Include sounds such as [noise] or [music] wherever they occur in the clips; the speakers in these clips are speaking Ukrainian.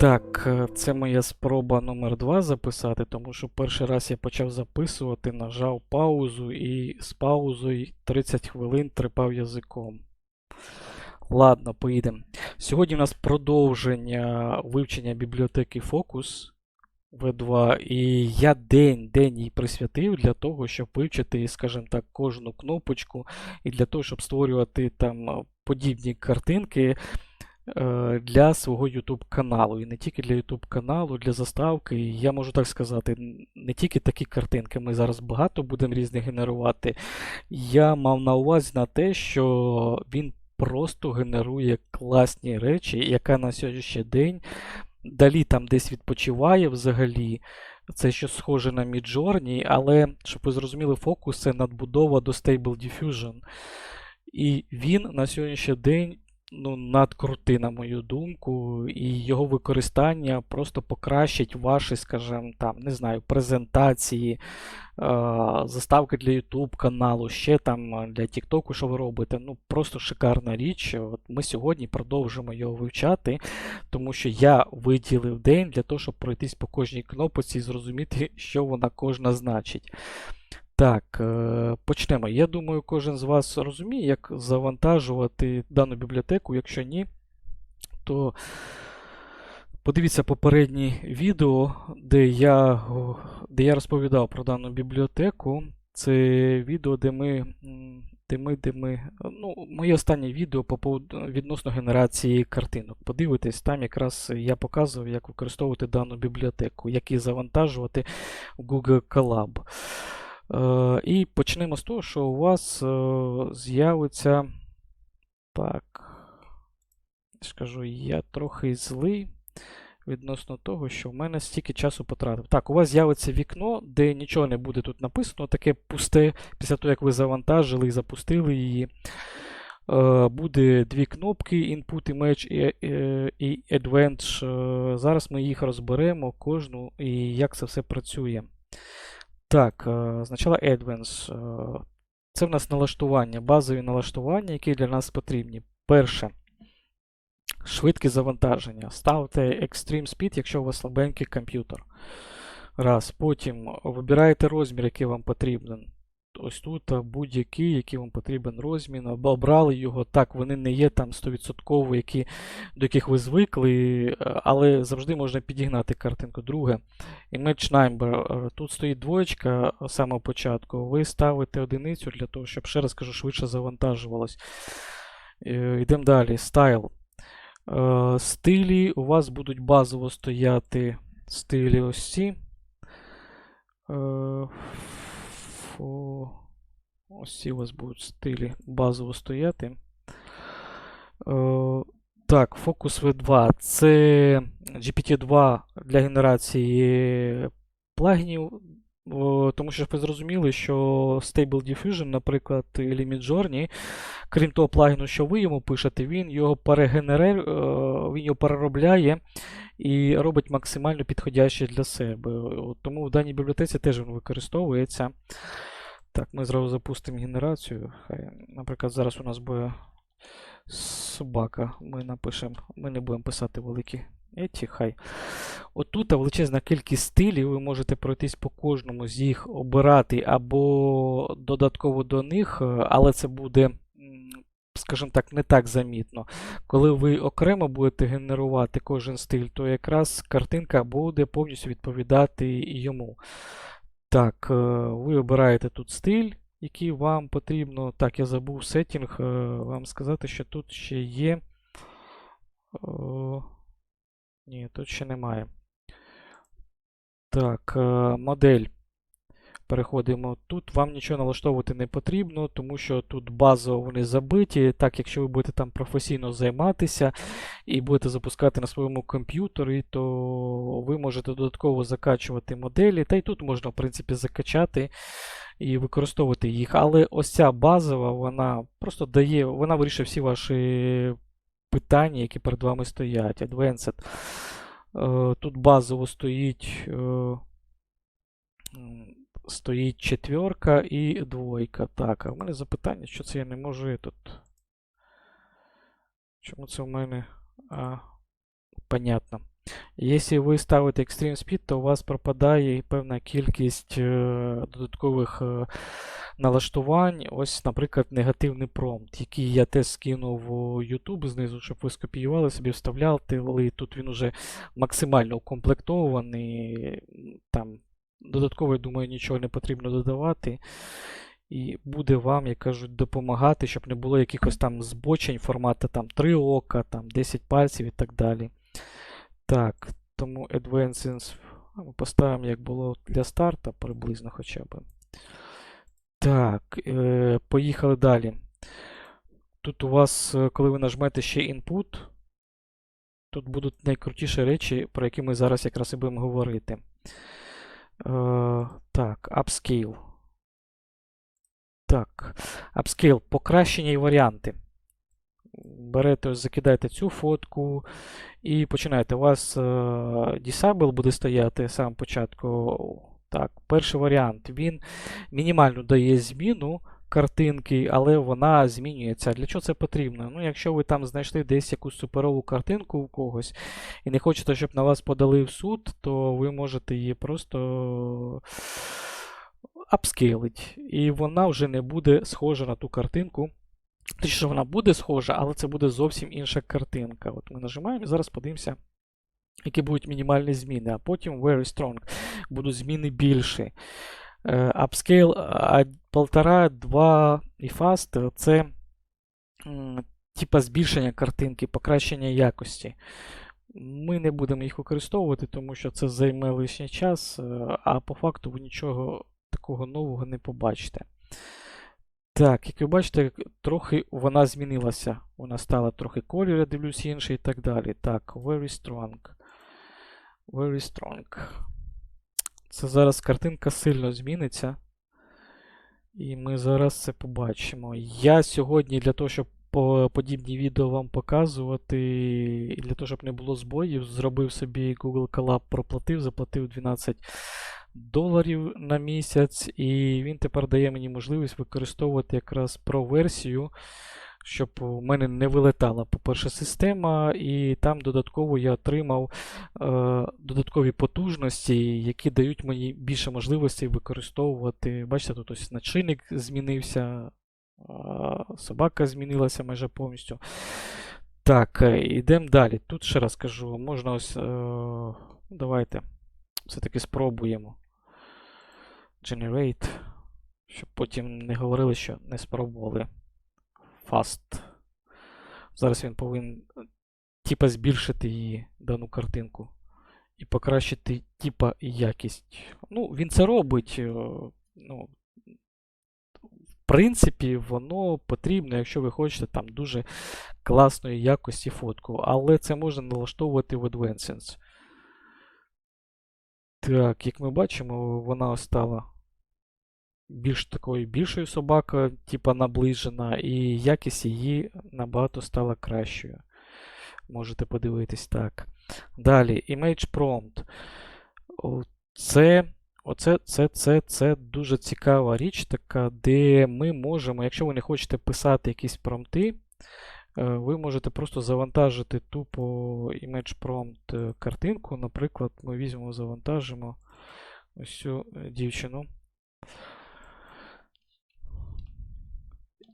Так, е, це моя спроба номер 2 записати, тому що перший раз я почав записувати, нажав паузу і з паузою 30 хвилин трепав язиком. Ладно, поїдемо. Сьогодні у нас продовження вивчення бібліотеки Focus V2, і я день, день їй присвятив для того, щоб вивчити, скажімо так, кожну кнопочку, і для того, щоб створювати там подібні картинки для свого YouTube каналу. І не тільки для YouTube каналу, для заставки. Я можу так сказати, не тільки такі картинки. Ми зараз багато будемо різних генерувати. Я мав на увазі на те, що він просто генерує класні речі, яка на сьогоднішній день далі там десь відпочиває взагалі. Це щось схоже на Midjourney, але, щоб ви зрозуміли, фокус це надбудова до Stable Diffusion. І він на сьогоднішній день ну, надкрутий, на мою думку, і його використання просто покращить ваші, скажімо, там, не знаю, презентації, е, заставки для YouTube каналу, ще там е, для TikTok, що ви робите. Ну, просто шикарна річ. От ми сьогодні продовжимо його вивчати, тому що я виділив день для того, щоб пройтись по кожній кнопці і зрозуміти, [laughs] що вона кожна значить. Так, е, почнемо. Я думаю, кожен з вас розуміє, як завантажувати дану бібліотеку. Якщо ні, то подивіться попереднє відео, де я, де я розповідав про дану бібліотеку. Це відео, де ми, де ми, де ми, ну, моє останнє відео по поводу відносно генерації картинок. Подивитесь, там якраз я показував, як використовувати дану бібліотеку, як її завантажувати в Google Colab. Е, і почнемо з того, що у вас е, з'явиться. Так. Скажу, я трохи злий відносно того, що в мене стільки часу потратив. Так, у вас з'явиться вікно, де нічого не буде тут написано, таке пусте, після того, як ви завантажили і запустили її. Е, Буде дві кнопки Input Image і, Advanced. Зараз ми їх розберемо, кожну і як це все працює. Так, е, спочатку Advanced. Е, Це в нас налаштування, базові налаштування, які для нас потрібні. Перше. Швидке завантаження. Ставте Extreme Speed, якщо у вас слабенький комп'ютер. Раз. Потім вибираєте розмір, який вам потрібен. Ось тут будь-який, який вам потрібен розмір. або Обрали його. Так, вони не є там 100%, які, до яких ви звикли, е, але завжди можна підігнати картинку. Друге. Image number. Е, Тут стоїть двоєчка з самого початку. Ви ставите одиницю для того, щоб, ще раз кажу, швидше завантажувалось. Е, Йдемо далі. Style. Е, Стилі у вас будуть базово стояти стилі ось ці. Е, Ось ці у вас будуть стилі базово стояти. Е, Так, Focus V2 це GPT-2 для генерації плагінів. Тому що ви зрозуміли, що Stable Diffusion, наприклад, і Midjourney, крім того плагіну, що ви йому пишете, він його перегенере, е, він його переробляє і робить максимально підходяще для себе. Тому в даній бібліотеці теж він використовується. Так, ми зразу запустимо генерацію. Хай, наприклад, зараз у нас буде собака. Ми напишемо, ми не будемо писати великі еті, хай. Отут величезна кількість стилів, ви можете пройтись по кожному з їх обирати або додатково до них, е, але це буде, скажімо так, не так замітно. Коли ви окремо будете генерувати кожен стиль, то якраз картинка буде повністю відповідати йому. Так, е, ви обираєте тут стиль, який вам потрібно. Так, я забув сеттінг, е, вам сказати, що тут ще є. Ні, тут ще немає. Так, е, модель. Переходимо. Тут вам нічого налаштовувати не потрібно, тому що тут базово вони забиті. Так, якщо ви будете там професійно займатися і будете запускати на своєму комп'ютері, то ви можете додатково закачувати моделі. Та й тут можна, в принципі, закачати і використовувати їх. Але ось ця базова, вона просто дає, вона вирішує всі ваші питання, які перед вами стоять. Advanced. Е, Тут базово стоїть. е, Стоїть четверка і двойка. Так, а в мене запитання, що це я не можу тут. Чому це в мене. А, понятно. Якщо ви ставите Extreme Speed, то у вас пропадає певна кількість е, додаткових е, налаштувань. Ось, наприклад, негативний промпт, який я теж скинув у YouTube знизу, щоб ви скопіювали, собі вставляли. Тут він уже максимально укомплектований. Там додатково, я думаю, нічого не потрібно додавати. І буде вам, як кажуть, допомагати, щоб не було якихось там збочень формату там 3 ока, там 10 пальців і так далі. Так, тому Advanced ми поставимо, як було для старта, приблизно хоча б. Так, е, поїхали далі. Тут у вас, е, коли ви нажмете ще Input, тут будуть найкрутіші речі, про які ми зараз якраз і будемо говорити. Е, так, Upscale. Так, Upscale, покращення і варіанти. Берете, закидаєте цю фотку і починаєте. У вас е, Disable буде стояти самого початку. Так, перший варіант. Він мінімально дає зміну картинки, але вона змінюється. Для чого це потрібно? Ну, якщо ви там знайшли десь якусь суперову картинку у когось і не хочете, щоб на вас подали в суд, то ви можете її просто апскейлить. І вона вже не буде схожа на ту картинку. Точніше, вона буде схожа, але це буде зовсім інша картинка. От ми нажимаємо і зараз подивимося, які будуть мінімальні зміни, а потім very strong. Будуть зміни більші. Е, Upscale 1,5, 2 і fast це типа збільшення картинки, покращення якості. Ми не будемо їх використовувати, тому що це займе лишній час, е, а по факту ви нічого такого нового не побачите. Так, як ви бачите, трохи вона змінилася. Вона стала трохи колір, я дивлюсь інший і так далі. Так, very strong. Very strong. Це зараз картинка сильно зміниться. І ми зараз це побачимо. Я сьогодні для того, щоб подібні відео вам показувати, і для того, щоб не було збоїв, зробив собі Google Collab, проплатив, заплатив 12 доларів на місяць, і він тепер дає мені можливість використовувати якраз Pro-версію, щоб у мене не вилетала, по-перше, система, і там додатково я отримав е, додаткові потужності, які дають мені більше можливостей використовувати. Бачите, тут ось начинник змінився, е, собака змінилася майже повністю. Так, йдемо далі. Тут ще раз кажу, можна ось. Е, давайте все-таки спробуємо. Generate. Щоб потім не говорили, що не спробували. Fast. Зараз він повинен типа збільшити її дану картинку. І покращити типа якість. Ну, він це робить. е, Ну, в принципі, воно потрібно, якщо ви хочете там дуже класної якості фотку. Але це можна налаштовувати в AdVensense. Так, як ми бачимо, вона стала більш такою більшою собакою, типа наближена, і якість її набагато стала кращою. Можете подивитись так. Далі, Image Prompt. Це, оце, це, це, це дуже цікава річ, така, де ми можемо, якщо ви не хочете писати якісь промпти, е, ви можете просто завантажити тупо Image Prompt е, картинку. Наприклад, ми візьмемо, завантажимо ось цю е, дівчину.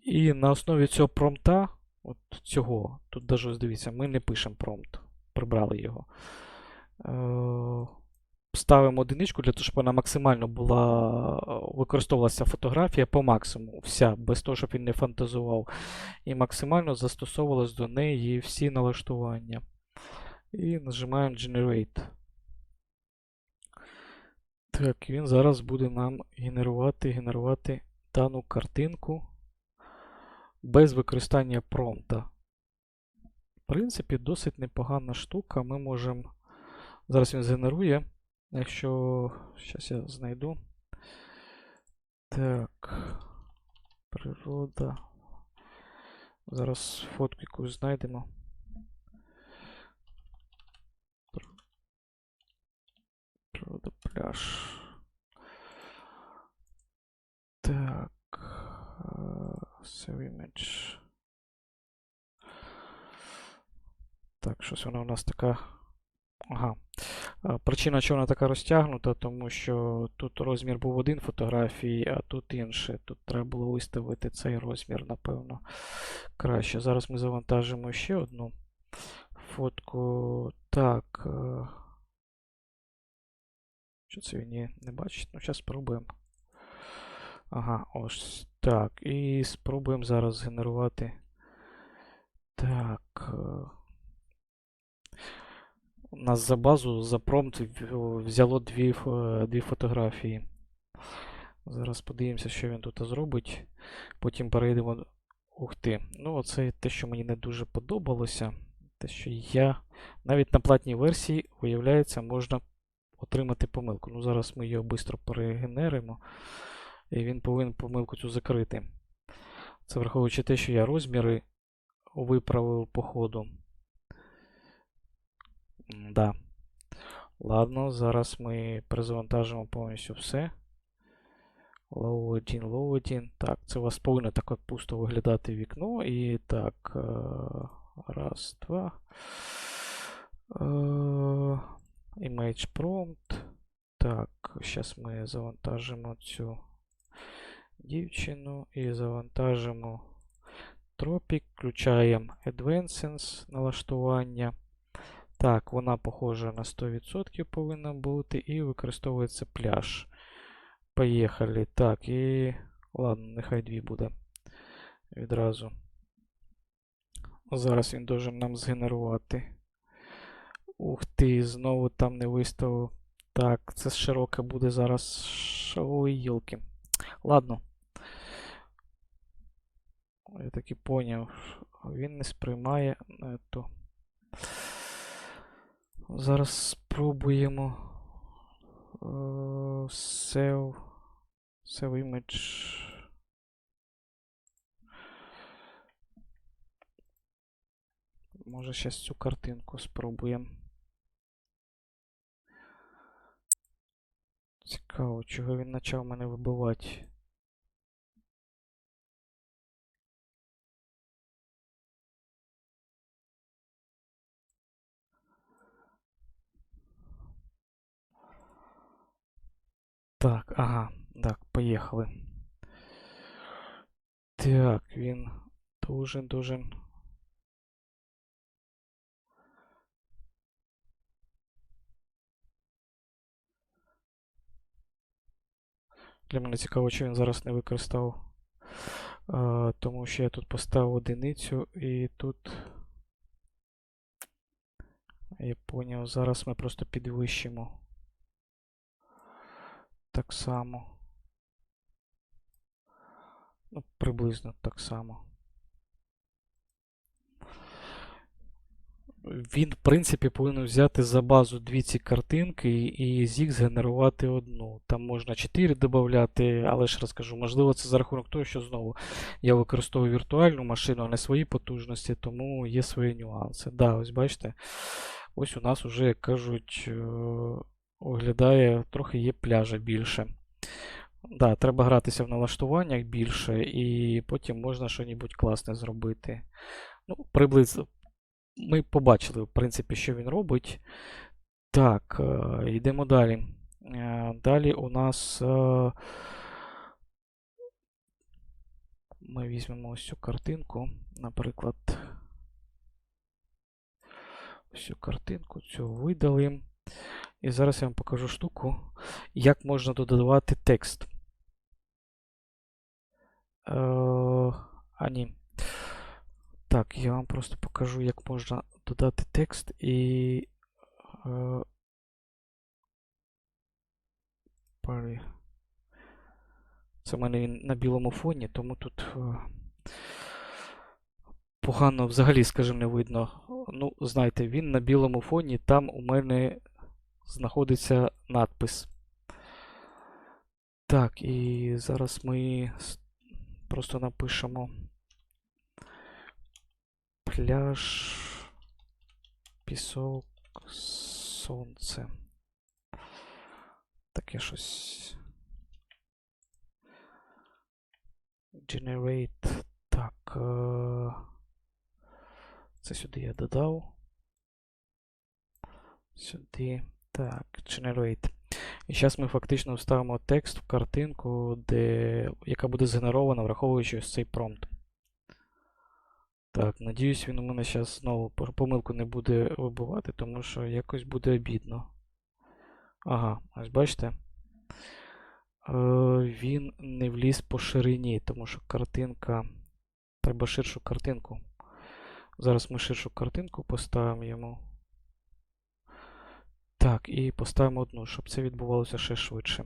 І на основі цього промпта, от цього, тут даже дивіться, ми не пишемо промпт, прибрали його. Е, Ставимо одиничку для того, щоб вона максимально була, е, використовувалася фотографія по максимуму, вся, без того, щоб він не фантазував. І максимально застосовувалось до неї всі налаштування. І нажимаємо Generate. Так, він зараз буде нам генерувати, генерувати дану картинку без використання промпта. В принципі, досить непогана штука. Ми можемо. Зараз він згенерує. Якщо. Зараз я знайду. Так. Природа. Зараз фотку якусь знайдемо. Природа пляж. Так. е, Save image. Так, щось вона у нас така Ага. Причина, чого вона така розтягнута, тому що тут розмір був один фотографії, а тут інший. Тут треба було виставити цей розмір, напевно, краще. Зараз ми завантажимо ще одну фотку. Так. е, Що це він не бачить? Ну, зараз спробуємо. Ага, ось так. І спробуємо зараз згенерувати. Так. е, У нас за базу, за промпт взяло дві, дві фотографії. Зараз подивимося, що він тут зробить. Потім перейдемо. Ух ти. Ну, оце те, що мені не дуже подобалося. Те, що я навіть на платній версії, виявляється, можна отримати помилку. Ну, зараз ми його швидко перегенеримо. І він повинен помилку цю закрити. Це враховуючи те, що я розміри виправив по ходу. Да. Ладно, зараз ми перезавантажимо повністю все. Loading, loading. Так, це у вас повинно так от пусто виглядати вікно. І так. е, Раз, два. Е, Image prompt. Так, зараз ми завантажимо цю дівчину і завантажимо Tropic. Включаємо Advanced налаштування. Так, вона похожа на 100% повинна бути, і використовується пляж. Поїхали. Так, і. Ладно, нехай дві буде. Відразу. Зараз він должен нам згенерувати. Ух ти, знову там не виставив. Так, це широке буде зараз. Ой, йолки. Ладно. Я таки поняв. Він не сприймає ету. Зараз спробуємо. е, Save. Save image. Може, зараз цю картинку спробуємо. Цікаво, чого він почав мене вибивати. Так, ага, так, поїхали. Так, він должен. Для мене цікаво, чи він зараз не використав. Тому що я тут поставив одиницю і тут. Я поняв, зараз ми просто підвищимо. Так само. Ну, приблизно так само. Він, в принципі, повинен взяти за базу дві ці картинки і з їх згенерувати одну. Там можна 4 додати, але ж розкажу, можливо, це за рахунок того, що знову я використовую віртуальну машину, а не свої потужності, тому є свої нюанси. Да, ось бачите, ось у нас уже, як кажуть, оглядає, трохи є пляжа більше. Да, треба гратися в налаштуваннях більше, і потім можна щось класне зробити. Ну, приблизно. Ми побачили, в принципі, що він робить. Так, е, йдемо далі. Е, Далі у нас. е, Ми візьмемо ось цю картинку, наприклад. Ось цю картинку, цю видали. І зараз я вам покажу штуку, як можна додавати текст. Е, а ні. Так, я вам просто покажу, як можна додати текст і. Е. Це в мене він на білому фоні, тому тут е, погано взагалі, скажімо, не видно. Ну, знаєте, він на білому фоні, там у мене знаходиться надпис. Так, і зараз ми просто напишемо пляж, пісок, сонце. Таке щось. Generate. Так. е, Це сюди я додав. Сюди. Так, generate. І зараз ми фактично вставимо текст в картинку, де, яка буде згенерована, враховуючи ось цей промпт. Так, надіюсь, він у мене зараз знову помилку не буде вибивати, тому що якось буде обідно. Ага, ось бачите. Е, він не вліз по ширині, тому що картинка. Треба ширшу картинку. Зараз ми ширшу картинку поставимо йому. Так, і поставимо одну, щоб це відбувалося ще швидше.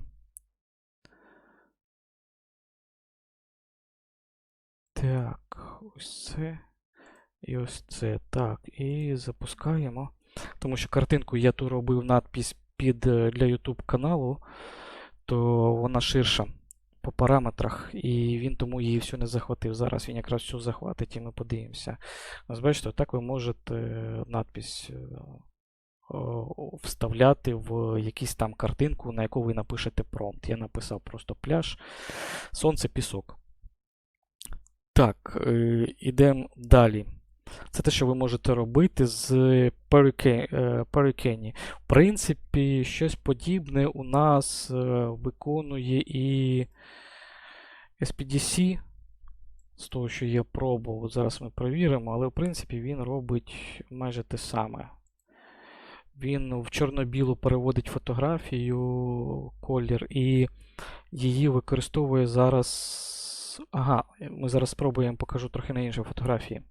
Так, ось це. І ось це. Так, і запускаємо. Тому що картинку я тут робив надпись під е, для YouTube каналу, то вона ширша по параметрах, і він тому її всю не захватив. Зараз він якраз всю захватить, і ми подивимося. Ось бачите, так ви можете е, надпись е, вставляти в якусь там картинку, на яку ви напишете промпт. Я написав просто пляж, сонце, пісок. Так, е, ідемо далі. Це те, що ви можете робити з Hurricane. е, В принципі, щось подібне у нас е, виконує і SPDC. З того, що я пробував, зараз ми перевіримо, але в принципі він робить майже те саме. Він в чорно-білу переводить фотографію, колір, і її використовує зараз. Ага, ми зараз спробуємо, покажу трохи на іншій фотографії.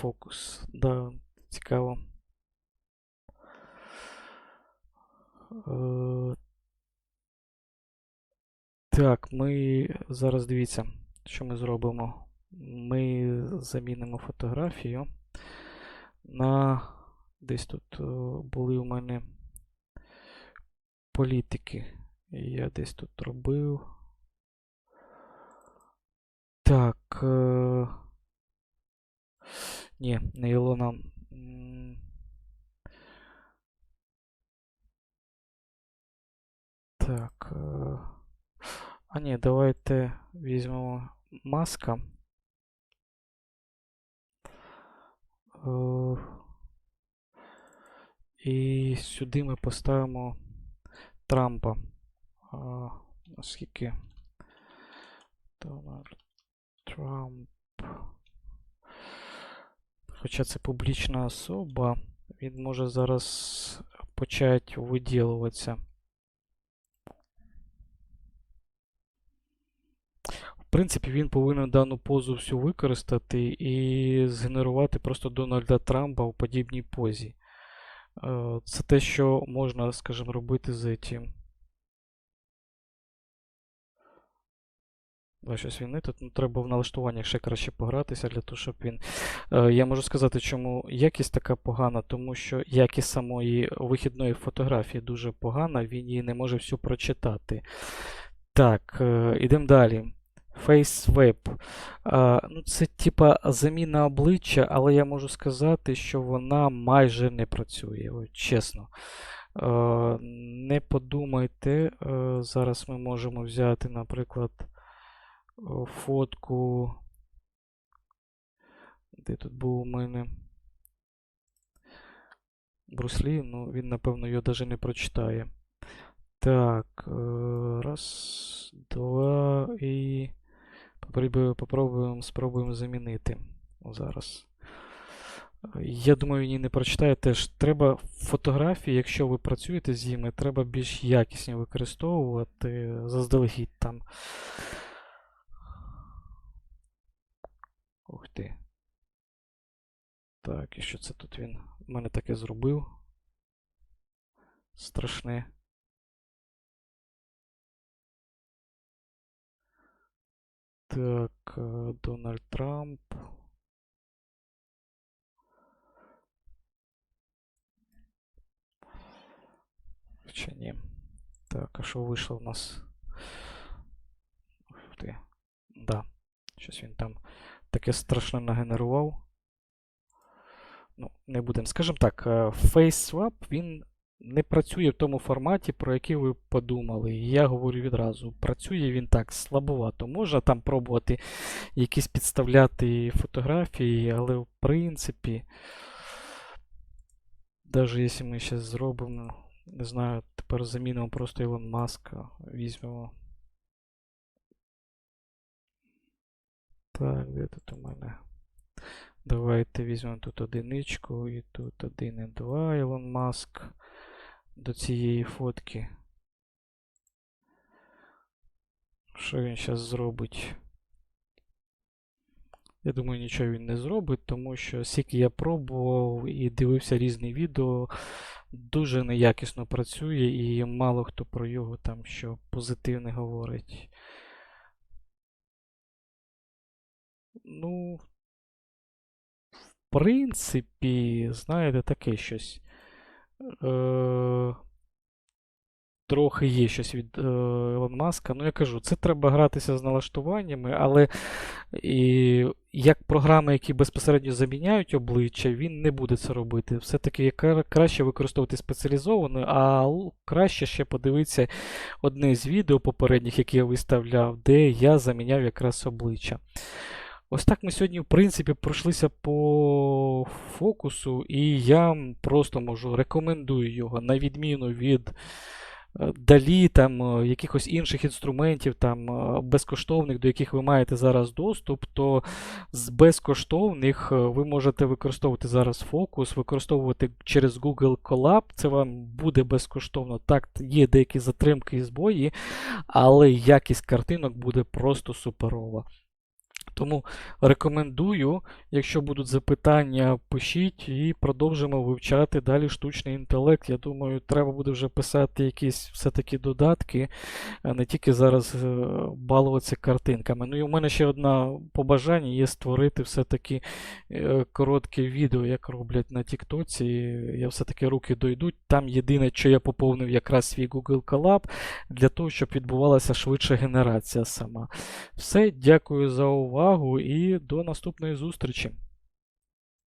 Фокус, да, цікаво. Е, Так, ми зараз дивіться, що ми зробимо. Ми замінимо фотографію на десь тут е, були у мене політики. Я десь тут робив. Так. Е... Ні, не Ілона. Так. Е... А ні, давайте візьмемо маска. Е... І сюди ми поставимо Трампа. А, Наскільки Дональд Трамп. Хоча це публічна особа, він може зараз почати виділуватися. В принципі, він повинен дану позу всю використати і згенерувати просто Дональда Трампа у подібній позі. Е, Це те, що можна, скажімо, робити з цим. Щось він не тут. Ну, треба в налаштуваннях ще краще погратися для того, щоб він. Е, я можу сказати, чому якість така погана, тому що якість самої вихідної фотографії дуже погана, він її не може всю прочитати. Так, е, ідемо далі. FaceSwap. Е, ну, це типа заміна обличчя, але я можу сказати, що вона майже не працює. Чесно. Не подумайте. Зараз ми можемо взяти, наприклад фотку. Де тут був у мене Бруслі, ну він, напевно, його навіть не прочитає. Так, е, раз, два і попробуємо, спробуємо замінити зараз. Я думаю, її не прочитає теж. Треба фотографії, якщо ви працюєте з ними, треба більш якісні використовувати заздалегідь там. Ух ти. Так, і що це тут він? У мене таке зробив. Страшне. Так, е, Дональд Трамп. Чи ні? Так, а що вийшло в нас? Ух ти. Да. Щось він там таке страшне нагенерував. Ну, не будемо. Скажімо так, FaceSwap, він не працює в тому форматі, про який ви подумали. І я говорю відразу, працює він так слабовато. Можна там пробувати якісь підставляти фотографії, але в принципі, навіть якщо ми зараз зробимо, не знаю, тепер замінимо просто Ілон Маска, візьмемо. Так, де тут у мене? Давайте візьмемо тут одиничку і тут 1,2 Ілон Маск до цієї фотки. Що він зараз зробить? Я думаю, нічого він не зробить, тому що скільки я пробував і дивився різні відео, дуже неякісно працює і мало хто про його там що позитивне говорить. Ну, в принципі, знаєте, таке щось. Е, трохи є щось від е, Ілон Маска. Ну, я кажу, це треба гратися з налаштуваннями, але і, як програми, які безпосередньо заміняють обличчя, він не буде це робити. Все-таки краще використовувати спеціалізовану, а краще ще подивитися одне з відео попередніх, які я виставляв, де я заміняв якраз обличчя. Ось так ми сьогодні, в принципі, пройшлися по фокусу, і я просто можу рекомендую його на відміну від е, Далі, там, е, якихось інших інструментів, там, е, безкоштовних, до яких ви маєте зараз доступ, то з безкоштовних ви можете використовувати зараз фокус, використовувати через Google Colab, це вам буде безкоштовно. Так, є деякі затримки і збої, але якість картинок буде просто суперова. Тому рекомендую, якщо будуть запитання, пишіть і продовжимо вивчати далі штучний інтелект. Я думаю, треба буде вже писати якісь все-таки додатки, а не тільки зараз е, балуватися картинками. Ну і у мене ще одне побажання є створити все-таки е, коротке відео, як роблять на Тіктоці. Я все-таки руки дойдуть. Там єдине, що я поповнив якраз свій Google Colab для того, щоб відбувалася швидша генерація сама. Все, дякую за увагу і до наступної зустрічі.